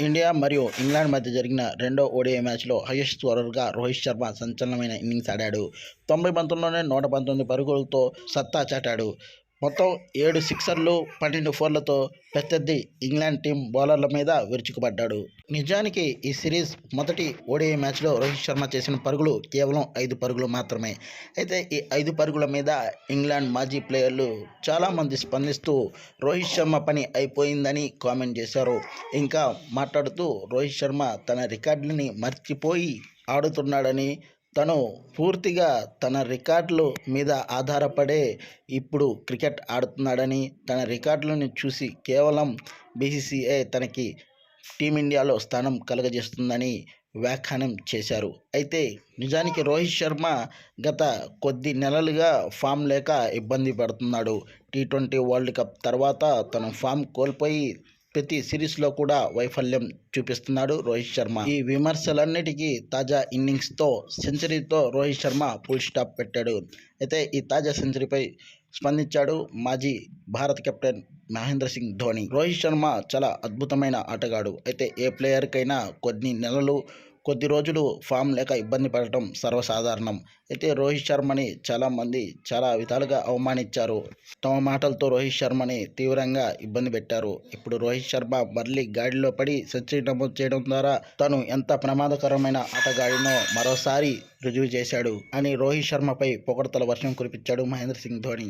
India మరియు England మధ్య జరిగిన రెండో ఓడిఐ మ్యాచ్లో హైయెస్ట్ స్కోరర్గా రోహిత్ శర్మ సంచలనమైన ఇన్నింగ్స్ ఆడాడు. తొంభై పంతొమ్మిదిలోనే నూట పంతొమ్మిది పరుగులతో సత్తా చాటాడు. మొత్తం ఏడు సిక్సర్లు పన్నెండు ఫోర్లతో ప్రత్యర్థి ఇంగ్లాండ్ టీం బౌలర్ల మీద విరుచుకుపడ్డాడు. నిజానికి ఈ సిరీస్ మొదటి ఓడిఐ మ్యాచ్లో రోహిత్ శర్మ చేసిన పరుగులు కేవలం ఐదు పరుగులు మాత్రమే. అయితే ఈ ఐదు పరుగుల మీద ఇంగ్లాండ్ మాజీ ప్లేయర్లు చాలామంది స్పందిస్తూ రోహిత్ శర్మ పని అయిపోయిందని కామెంట్ చేశారు. ఇంకా మాట్లాడుతూ రోహిత్ శర్మ తన రికార్డులని మర్చిపోయి ఆడుతున్నాడని తను పూర్తిగా తన రికార్డుల మీద ఆధారపడే ఇప్పుడు క్రికెట్ ఆడుతున్నాడని తన రికార్డులను చూసి కేవలం బీసీసీఐ తనకి టీమిండియాలో స్థానం కలగజేస్తుందని వ్యాఖ్యానం చేశారు. అయితే నిజానికి రోహిత్ శర్మ గత కొద్ది నెలలుగా ఫామ్ లేక ఇబ్బంది పడుతున్నాడు. టీ ట్వంటీ వరల్డ్ కప్ తర్వాత తను ఫామ్ కోల్పోయి ప్రతి సిరీస్లో కూడా వైఫల్యం చూపిస్తున్నాడు రోహిత్ శర్మ. ఈ విమర్శలన్నిటికీ తాజా ఇన్నింగ్స్తో సెంచరీతో రోహిత్ శర్మ ఫుల్ స్టాప్ పెట్టాడు. అయితే ఈ తాజా సెంచరీపై స్పందించాడు మాజీ భారత కెప్టెన్ మహేంద్ర సింగ్ ధోని. రోహిత్ శర్మ చాలా అద్భుతమైన ఆటగాడు. అయితే ఏ ప్లేయర్కైనా కొన్ని నెలలు కొద్ది రోజులు ఫామ్ లేక ఇబ్బంది పడటం సర్వసాధారణం. అయితే రోహిత్ శర్మని చాలామంది చాలా విధాలుగా అవమానించారు. తమ మాటలతో రోహిత్ శర్మని తీవ్రంగా ఇబ్బంది పెట్టారు. ఇప్పుడు రోహిత్ శర్మ మళ్ళీ గాడిలో పడి సెంచరీ నమోదు చేయడం ద్వారా తను ఎంత ప్రమాదకరమైన ఆటగాడినో మరోసారి రుజువు చేశాడు. అని రోహిత్ శర్మపై పొగడతల వర్షం కురిపించాడు మహేంద్ర సింగ్ ధోని.